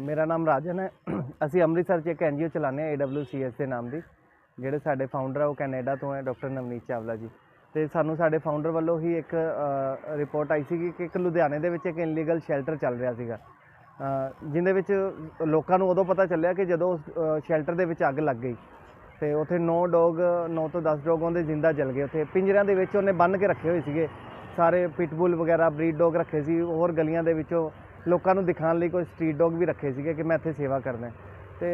ਮੇਰਾ ਨਾਮ ਰਾਜਨ ਹੈ। ਅਸੀਂ ਅੰਮ੍ਰਿਤਸਰ 'ਚ ਇੱਕ ਐਨਜੀਓ ਚਲਾਉਂਦੇ ਹਾਂ AWCS ਦੇ ਨਾਮ ਦੀ। ਜਿਹੜੇ ਸਾਡੇ ਫਾਊਂਡਰ ਆ ਉਹ ਕੈਨੇਡਾ ਤੋਂ ਹੈ ਡਾਕਟਰ ਨਵਨੀਤ ਚਾਵਲਾ ਜੀ। ਤੇ ਸਾਨੂੰ ਸਾਡੇ ਫਾਊਂਡਰ ਵੱਲੋਂ ਹੀ ਇੱਕ ਰਿਪੋਰਟ ਆਈ ਸੀ ਕਿ ਇੱਕ ਲੁਧਿਆਣੇ ਦੇ ਵਿੱਚ ਇੱਕ ਇਨਲੀਗਲ ਸ਼ੈਲਟਰ ਚੱਲ ਰਿਹਾ ਸੀਗਾ। ਅ, ਜਿਹਦੇ ਵਿੱਚ ਲੋਕਾਂ ਨੂੰ ਉਦੋਂ ਪਤਾ ਚੱਲਿਆ ਕਿ ਜਦੋਂ ਸ਼ੈਲਟਰ ਦੇ ਵਿੱਚ ਅੱਗ ਲੱਗ ਗਈ। ਤੇ ਉੱਥੇ 9 ਡੌਗ 9 ਤੋਂ 10 ਡੌਗ ਉਹਦੇ ਜ਼ਿੰਦਾ ਜਲ ਗਏ। ਉੱਥੇ ਪਿੰਜਰਿਆਂ ਦੇ ਵਿੱਚ ਉਹਨੇ ਬੰਨ੍ਹ ਕੇ ਰੱਖੇ ਹੋਏ ਸੀਗੇ। ਸਾਰੇ ਪਿਟਬੁਲ ਵਗੈਰਾ ਬਰੀਡ ਡੌਗ ਰੱਖੇ ਸੀ ਹੋਰ ਗਲੀਆਂ ਦੇ ਵਿੱਚੋਂ ਲੋਕਾਂ ਨੂੰ ਦਿਖਾਉਣ ਲਈ ਕੋਈ ਸਟਰੀਟ ਡੌਗ ਵੀ ਰੱਖੇ ਸੀਗੇ ਕਿ ਮੈਂ ਇੱਥੇ ਸੇਵਾ ਕਰਦਾ ਹੈ। ਤੇ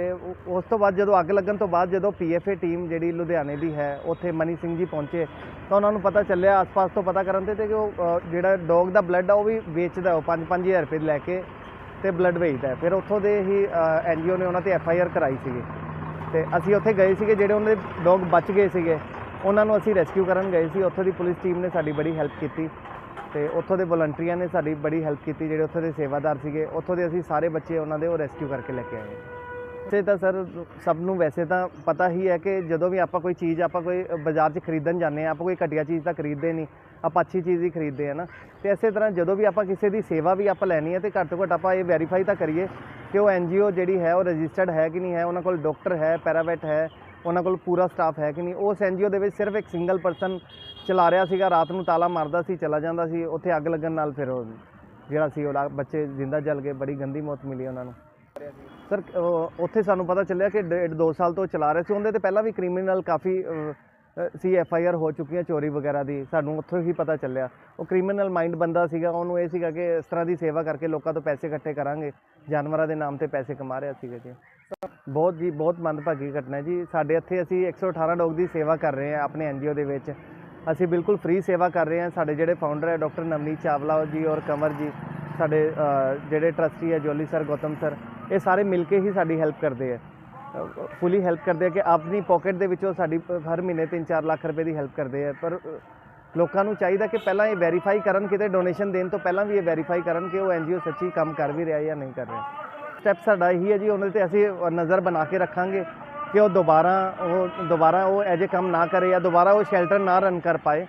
ਉਸ ਤੋਂ ਬਾਅਦ ਜਦੋਂ ਅੱਗ ਲੱਗਣ ਤੋਂ ਬਾਅਦ ਜਦੋਂ ਪੀਐਫਏ ਟੀਮ ਜਿਹੜੀ ਲੁਧਿਆਣੇ ਦੀ ਹੈ, ਉੱਥੇ ਮਨੀ ਸਿੰਘ ਜੀ ਪਹੁੰਚੇ, ਤਾਂ ਉਹਨਾਂ ਨੂੰ ਪਤਾ ਚੱਲਿਆ, ਆਸ-ਪਾਸ ਤੋਂ ਪਤਾ ਕਰਨ ਤੇ ਤੇ ਕਿ ਉਹ ਜਿਹੜਾ ਡੌਗ ਦਾ ਬਲੱਡ ਆ ਉਹ ਵੀ ਵੇਚਦਾ ਉਹ 5-5000 ਰੁਪਏ ਲੈ ਕੇ ਤੇ ਬਲੱਡ ਵੇਚਦਾ ਫਿਰ ਉੱਥੋਂ ਦੇ ਹੀ ਐਨਜੀਓ ਨੇ ਉਹਨਾਂ ਤੇ ਐਫਆਈਆਰ ਕਰਾਈ ਸੀਗੀ। ਤੇ ਅਸੀਂ ਉੱਥੇ ਗਏ ਸੀਗੇ, ਜਿਹੜੇ ਉਹਨਾਂ ਦੇ ਡੌਗ ਬਚ ਗਏ ਸੀਗੇ, ਉਹਨਾਂ ਨੂੰ ਅਸੀਂ ਰੈਸਕਿਊ ਕਰਨ ਗਏ ਸੀ। ਉੱਥੋਂ ਦੀ ਪੁਲਿਸ ਟੀਮ ਨੇ ਸਾਡੀ ਬੜੀ ਹੈਲਪ ਕੀਤੀ। ਤੇ ਉੱਥੋਂ ਦੇ ਵਲੰਟੀਅਰਾਂ ਨੇ ਸਾਡੀ ਬੜੀ ਹੈਲਪ ਕੀਤੀ, ਜਿਹੜੇ ਉੱਥੋਂ ਦੇ ਸੇਵਾਦਾਰ ਸੀਗੇ। ਉੱਥੋਂ ਦੇ ਅਸੀਂ ਸਾਰੇ ਬੱਚੇ ਉਹਨਾਂ ਦੇ ਉਹ ਰੈਸਕਿਊ ਕਰਕੇ ਲੈ ਕੇ ਆਏ ਤੇ ਤਾਂ ਸਰ ਸਭ ਨੂੰ ਵੈਸੇ ਤਾਂ ਪਤਾ ਹੀ ਹੈ ਕਿ ਜਦੋਂ ਵੀ ਆਪਾਂ ਕੋਈ ਚੀਜ਼, ਆਪਾਂ ਕੋਈ ਬਾਜ਼ਾਰ 'ਚ ਖਰੀਦਣ ਜਾਂਦੇ ਆ ਆਪਾਂ ਕੋਈ ਘਟੀਆ ਚੀਜ਼ ਤਾਂ ਖਰੀਦਦੇ ਨਹੀਂ, ਆਪਾਂ ਅੱਛੀ ਚੀਜ਼ ਹੀ ਖਰੀਦਦੇ ਆ ਨਾ। ਤੇ ਇਸੇ ਤਰ੍ਹਾਂ ਜਦੋਂ ਵੀ ਆਪਾਂ ਕਿਸੇ ਦੀ ਸੇਵਾ ਵੀ ਆਪਾਂ ਲੈਣੀ ਹੈ ਤੇ ਘੱਟ ਤੋਂ ਘੱਟ ਆਪਾਂ ਇਹ ਵੈਰੀਫਾਈ ਤਾਂ ਕਰੀਏ ਕਿ ਉਹ ਐਨਜੀਓ ਜਿਹੜੀ ਹੈ, ਉਹ ਰਜਿਸਟਰਡ ਹੈ ਕਿ ਨਹੀਂ ਹੈ, ਉਹਨਾਂ ਕੋਲ ਡਾਕਟਰ ਹੈ ਪੈਰਾਵੈਟ ਹੈ ਉਹਨਾਂ ਕੋਲ ਪੂਰਾ ਸਟਾਫ ਹੈ ਕਿ ਨਹੀਂ। ਉਸ ਐਨਜੀਓ ਦੇ ਵਿੱਚ ਸਿਰਫ ਇੱਕ ਸਿੰਗਲ ਪਰਸਨ ਚਲਾ ਰਿਹਾ ਸੀਗਾ, ਰਾਤ ਨੂੰ ਤਾਲਾ ਮਾਰਦਾ ਸੀ, ਚਲਾ ਜਾਂਦਾ ਸੀ, ਉੱਥੇ ਅੱਗ ਲੱਗਣ ਨਾਲ ਫਿਰ ਉਹ ਜਿਹੜਾ ਸੀ ਉਹਦਾ ਬੱਚੇ ਜ਼ਿੰਦਾ ਜਲ ਗਏ, ਬੜੀ ਗੰਦੀ ਮੌਤ ਮਿਲੀ ਉਹਨਾਂ ਨੂੰ। ਸਰ ਉੱਥੇ ਸਾਨੂੰ ਪਤਾ ਚੱਲਿਆ ਕਿ ਡੇਢ, ਦੋ ਸਾਲ ਤੋਂ ਚਲਾ ਰਹੇ ਸੀ। ਉਹਦੇ ਤੇ ਪਹਿਲਾਂ ਵੀ ਕ੍ਰਿਮੀਨਲ ਕਾਫੀ ਸੀ ਐਫ ਆਈ ਆਰ ਹੋ ਚੁੱਕੀ ਹੈ ਚੋਰੀ ਵਗੈਰਾ ਦੀ। ਸਾਨੂੰ ਉੱਥੋਂ ਹੀ ਪਤਾ ਚੱਲਿਆ। ਉਹ ਕ੍ਰਿਮੀਨਲ ਮਾਈਂਡ ਬੰਦਾ ਸੀਗਾ। ਉਹਨੂੰ ਇਹ ਸੀਗਾ ਕਿ ਇਸ ਤਰ੍ਹਾਂ ਦੀ ਸੇਵਾ ਕਰਕੇ ਲੋਕਾਂ ਤੋਂ ਪੈਸੇ ਇਕੱਠੇ ਕਰਾਂਗੇ। ਜਾਨਵਰਾਂ ਦੇ ਨਾਮ ਤੇ ਪੈਸੇ ਕਮਾ ਰਿਹਾ ਸੀਗਾ ਜੀ। ਬਹੁਤ ਜੀ, ਬਹੁਤ ਮੰਦਭਾਗੀ ਘਟਨਾ ਜੀ। ਸਾਡੇ ਇੱਥੇ ਅਸੀਂ 118 ਲੋਕ ਦੀ ਸੇਵਾ ਕਰ ਰਹੇ ਹਾਂ ਆਪਣੇ ਐਨਜੀਓ ਦੇ ਵਿੱਚ। ਅਸੀਂ ਬਿਲਕੁਲ ਫ੍ਰੀ ਸੇਵਾ ਕਰ ਰਹੇ ਹਾਂ। ਸਾਡੇ ਜਿਹੜੇ ਫਾਊਂਡਰ ਹੈ, ਡਾਕਟਰ ਨਵਨੀਤ ਚਾਵਲਾ ਜੀ ਔਰ ਕੰਵਰ ਜੀ, ਸਾਡੇ ਜਿਹੜੇ ਟਰਸਟੀ ਹੈ, ਜੋਲੀ ਸਰ, ਗੌਤਮ ਸਰ, ਇਹ ਸਾਰੇ ਮਿਲ ਕੇ ਹੀ ਸਾਡੀ ਹੈਲਪ ਕਰਦੇ ਹੈ। ਫੁੱਲੀ ਹੈਲਪ ਕਰਦੇ ਆ ਕਿ ਆਪਣੀ ਪਾਕਟ ਦੇ ਵਿੱਚੋਂ ਸਾਡੀ ਹਰ ਮਹੀਨੇ 3-4 ਲੱਖ ਰੁਪਏ ਦੀ ਹੈਲਪ ਕਰਦੇ ਆ ਪਰ ਲੋਕਾਂ ਨੂੰ ਚਾਹੀਦਾ ਕਿ ਪਹਿਲਾਂ ਇਹ ਵੈਰੀਫਾਈ ਕਰਨ, ਕਿਤੇ ਡੋਨੇਸ਼ਨ ਦੇਣ ਤੋਂ ਪਹਿਲਾਂ ਵੀ ਇਹ ਵੈਰੀਫਾਈ ਕਰਨ ਕਿ ਉਹ ਐਨਜੀਓ ਸੱਚੀ ਕੰਮ ਕਰ ਵੀ ਰਿਹਾ ਜਾਂ ਨਹੀਂ ਕਰ ਰਿਹਾ। ਸਟੈਪ ਸਾਡਾ ਇਹੀ ਹੈ ਜੀ ਉਹਨਾਂ ਤੇ ਅਸੀਂ ਨਜ਼ਰ ਬਣਾ ਕੇ ਰੱਖਾਂਗੇ ਕਿ ਉਹ ਦੁਬਾਰਾ ਉਹ ਦੁਬਾਰਾ ਉਹ ਐਜੇ ਕੰਮ ਨਾ ਕਰੇ ਜਾਂ ਦੁਬਾਰਾ ਉਹ ਸ਼ੈਲਟਰ ਨਾ ਰਨ ਕਰ ਪਾਏ।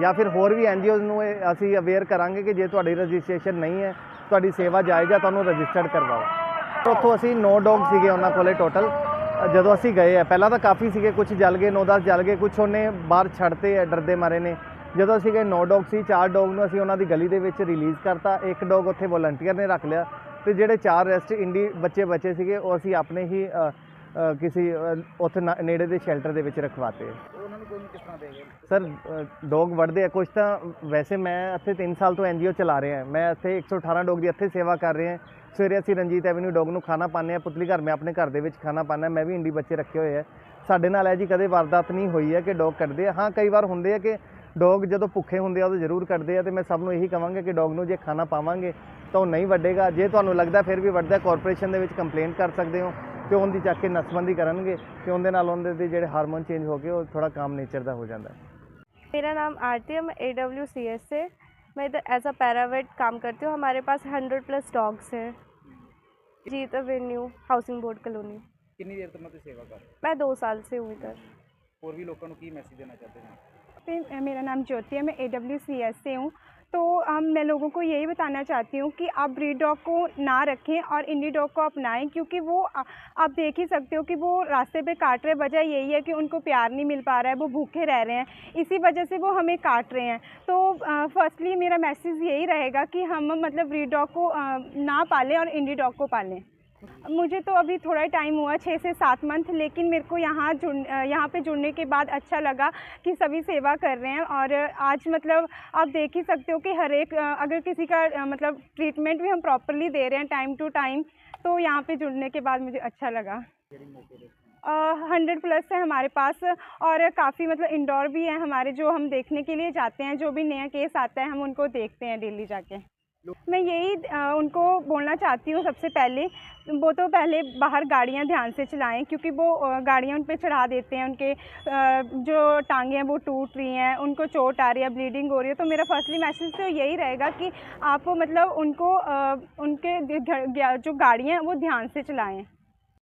ਜਾਂ ਫਿਰ ਹੋਰ ਵੀ ਐਨਜੀਓਜ਼ ਨੂੰ ਇਹ ਅਸੀਂ ਅਵੇਅਰ ਕਰਾਂਗੇ ਕਿ ਜੇ ਤੁਹਾਡੀ ਰਜਿਸਟ੍ਰੇਸ਼ਨ ਨਹੀਂ ਹੈ, ਤੁਹਾਡੀ ਸੇਵਾ ਜਾਇਜ਼ ਹੈ ਤੁਹਾਨੂੰ ਰਜਿਸਟਰਡ ਕਰਵਾਓ। ਉੱਥੋਂ ਅਸੀਂ 9 ਡੌਗ ਸੀਗੇ ਉਹਨਾਂ ਕੋਲੇ ਟੋਟਲ ਜਦੋਂ ਅਸੀਂ ਗਏ ਆ, ਪਹਿਲਾਂ ਤਾਂ ਕਾਫੀ ਸੀਗੇ ਕੁਝ ਜਲ ਗਏ 9-10 ਜਲ ਗਏ ਕੁਝ ਉਹਨੇ ਬਾਹਰ ਛੱਡਤੇ ਆ ਡਰਦੇ ਮਾਰੇ ਨੇ। ਜਦੋਂ ਅਸੀਂ ਗਏ 9 ਡੌਗ ਸੀ 4 ਡੌਗ ਨੂੰ ਅਸੀਂ ਉਹਨਾਂ ਦੀ ਗਲੀ ਦੇ ਵਿੱਚ ਰਿਲੀਜ਼ ਕਰਤਾ, ਇੱਕ ਡੌਗ ਉੱਥੇ ਵੋਲੰਟੀਅਰ ਨੇ ਰੱਖ ਲਿਆ। ਤੇ ਜਿਹੜੇ ਚਾਰ ਰੈਸਟ ਇੰਡੀ ਬੱਚੇ ਬਚੇ ਸੀਗੇ ਉਹ ਅਸੀਂ ਆਪਣੇ ਹੀ ਕਿਸੇ ਉੱਥੇ ਨੇੜੇ ਦੇ ਸ਼ੈਲਟਰ ਦੇ ਵਿੱਚ ਰਖਵਾਤੇ। ਉਹਨਾਂ ਨੂੰ ਕੋਈ ਕਿਸ ਤਰ੍ਹਾਂ ਦੇਗੇ ਸਰ ਡੌਗ ਵੜਦੇ ਆ ਕੁਝ ਤਾਂ ਵੈਸੇ ਮੈਂ ਇੱਥੇ 3 ਸਾਲ ਤੋਂ ਐਨਜੀਓ ਚਲਾ ਰਿਹਾ ਮੈਂ ਇੱਥੇ 118 ਡੌਗ ਦੀ ਇੱਥੇ ਸੇਵਾ ਕਰ ਰਿਹਾ ਸਵੇਰੇ ਅਸੀਂ ਰਣਜੀਤ ਐਵਨਿਊ ਡੌਗ ਨੂੰ ਖਾਣਾ ਪਾਉਂਦੇ ਆ ਪੁਤਲੀ ਘਰ ਮੈਂ ਆਪਣੇ ਘਰ ਦੇ ਵਿੱਚ ਖਾਣਾ ਪਾਉਂਦਾ ਮੈਂ ਵੀ ਇੰਡੀ ਬੱਚੇ ਰੱਖੇ ਹੋਏ ਆ। ਸਾਡੇ ਨਾਲ ਹੈ ਜੀ ਕਦੇ ਵਾਰਦਾਤ ਨਹੀਂ ਹੋਈ ਹੈ ਕਿ ਡੌਗ ਕੱਢਦੇ ਆ। ਹਾਂ ਕਈ ਵਾਰ ਹੁੰਦੇ ਆ ਕਿ ਡੌਗ ਜਦੋਂ ਭੁੱਖੇ ਹੁੰਦੇ ਆ ਉਹ ਜ਼ਰੂਰ ਕੱਢਦੇ ਆ ਤੇ ਮੈਂ ਸਭ ਨੂੰ ਇਹੀ ਕਹਾਂਗਾ ਕਿ ਡੌਗ ਨੂੰ ਜੇ ਖਾਣਾ ਪਾਵਾਂਗੇ ਤਾਂ ਉਹ ਨਹੀਂ ਵੱਡੇਗਾ। ਜੇ ਤੁਹਾਨੂੰ ਲੱਗਦਾ ਫਿਰ ਵੀ ਵੱਡਦਾ ਕਾਰਪੋਰੇਸ਼ਨ ਦੇ ਵਿੱਚ ਕੰਪਲੇਂਟ ਕਰ ਸਕਦੇ ਹੋ ਤੇ ਉਹਨਾਂ ਦੀ ਚੱਕ ਕੇ ਨਸਬੰਦੀ ਕਰਨਗੇ ਤੇ ਉਹਦੇ ਨਾਲ ਉਹਦੇ ਦੇ ਜਿਹੜੇ ਹਾਰਮੋਨ ਚੇਂਜ ਹੋ ਗਏ ਉਹ ਥੋੜਾ ਕਾਮ ਨੇਚਰ ਦਾ ਹੋ ਜਾਂਦਾ ਮੇਰਾ ਨਾਮ आरती है मैं ए डब्ल्यू सी एस से मैं इधर एज अ पैरावेट काम करती हूँ हमारे पास hundred plus dogs housing board colony ਕਿੰਨੀ ਦੇਰ ਤੋਂ ਤੁਸੀਂ ਸੇਵਾ ਕਰ ਰਹੇ? ਮੈਂ 2 ਸਾਲ से हूँ इधर ਹੋਰ ਵੀ ਲੋਕਾਂ ਨੂੰ ਕੀ ਮੈਸੇਜ ਦੇਣਾ ਚਾਹੁੰਦੇ ਹੋ? पे- मेरा नाम ज्योति है मैं ए डब्ल्यू सी एस से हूँ। तो हम मैं लोगों को यही बताना चाहती हूँ कि आप ब्रीड डॉग को ना रखें और इंडी डॉग को अपनाएँ क्योंकि वो आ- आप देख ही सकते हो कि वो रास्ते पे काट रहे वजह यही है कि उनको प्यार नहीं मिल पा रहा है वो भूखे रह रहे हैं। इसी वजह से वो हमें काट रहे हैं। तो फर्स्टली मेरा मैसेज यही रहेगा कि हम मतलब ब्रीड डॉग को अ, ना पालें और इंडी डॉग को पालें। मुझे तो अभी थोड़ा टाइम हुआ छः से सात मंथ लेकिन मेरे को यहाँ जुड़, यहाँ पे जुड़ने के बाद अच्छा लगा कि सभी सेवा कर रहे हैं और आज मतलब आप देख ही सकते हो कि हर एक, अगर किसी का मतलब ट्रीटमेंट भी हम प्रॉपरली दे रहे हैं टाइम टू टाइम तो यहाँ पे जुड़ने के बाद मुझे अच्छा लगा। हंड्रेड प्लस है हमारे पास और काफ़ी मतलब इंडोर भी है हमारे, जो हम देखने के लिए जाते हैं, जो भी नया केस आता है, हम उनको देखते हैं डेली जाके। मैं यही उनको बोलना चाहती हूँ सबसे पहले। वो तो पहले बाहर गाड़ियाँ ध्यान से चलाएँ, क्योंकि वो गाड़ियाँ उन पर चढ़ा देते हैं, उनके जो टांगे हैं वो टूट रही हैं, उनको चोट आ रही है, ब्लीडिंग हो रही है। तो मेरा फर्स्टली मैसेज तो यही रहेगा कि आप मतलब उनको उनके जो गाड़ियाँ हैं वो ध्यान से चलाएँ।